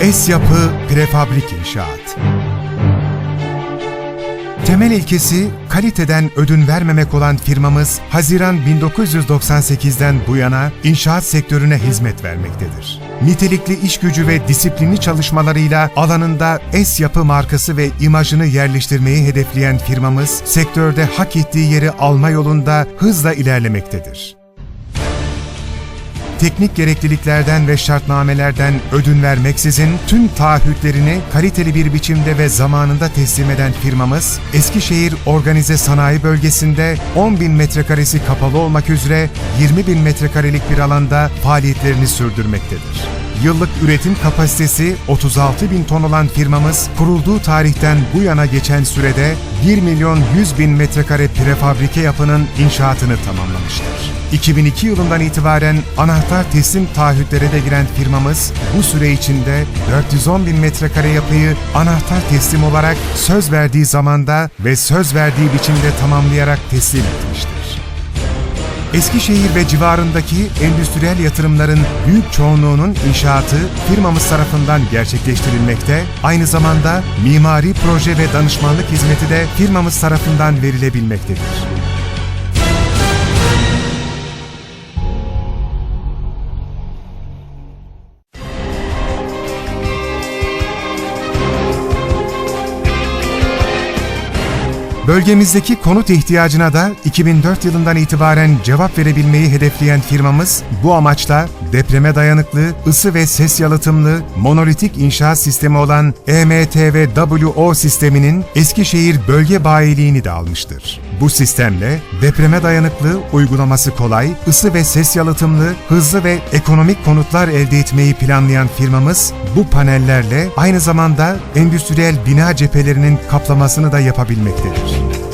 Es Yapı Prefabrik İnşaat Temel ilkesi kaliteden ödün vermemek olan firmamız Haziran 1998'den bu yana inşaat sektörüne hizmet vermektedir. Nitelikli iş gücü ve disiplinli çalışmalarıyla alanında Es Yapı markası ve imajını yerleştirmeyi hedefleyen firmamız sektörde hak ettiği yeri alma yolunda hızla ilerlemektedir teknik gerekliliklerden ve şartnamelerden ödün vermeksizin tüm taahhütlerini kaliteli bir biçimde ve zamanında teslim eden firmamız, Eskişehir Organize Sanayi Bölgesi'nde 10 bin metrekaresi kapalı olmak üzere 20 bin metrekarelik bir alanda faaliyetlerini sürdürmektedir. Yıllık üretim kapasitesi 36 bin ton olan firmamız, kurulduğu tarihten bu yana geçen sürede 1 milyon 100 bin metrekare prefabrike yapının inşaatını tamamlamıştır. 2002 yılından itibaren anahtar teslim taahhütlere de giren firmamız bu süre içinde 410 bin metrekare yapıyı anahtar teslim olarak söz verdiği zamanda ve söz verdiği biçimde tamamlayarak teslim etmiştir. Eskişehir ve civarındaki endüstriyel yatırımların büyük çoğunluğunun inşaatı firmamız tarafından gerçekleştirilmekte, aynı zamanda mimari proje ve danışmanlık hizmeti de firmamız tarafından verilebilmektedir. Bölgemizdeki konut ihtiyacına da 2004 yılından itibaren cevap verebilmeyi hedefleyen firmamız bu amaçla depreme dayanıklı, ısı ve ses yalıtımlı, monolitik inşaat sistemi olan EMTV-WO sisteminin Eskişehir bölge bayiliğini de almıştır. Bu sistemle depreme dayanıklı, uygulaması kolay, ısı ve ses yalıtımlı, hızlı ve ekonomik konutlar elde etmeyi planlayan firmamız bu panellerle aynı zamanda endüstriyel bina cephelerinin kaplamasını da yapabilmektedir.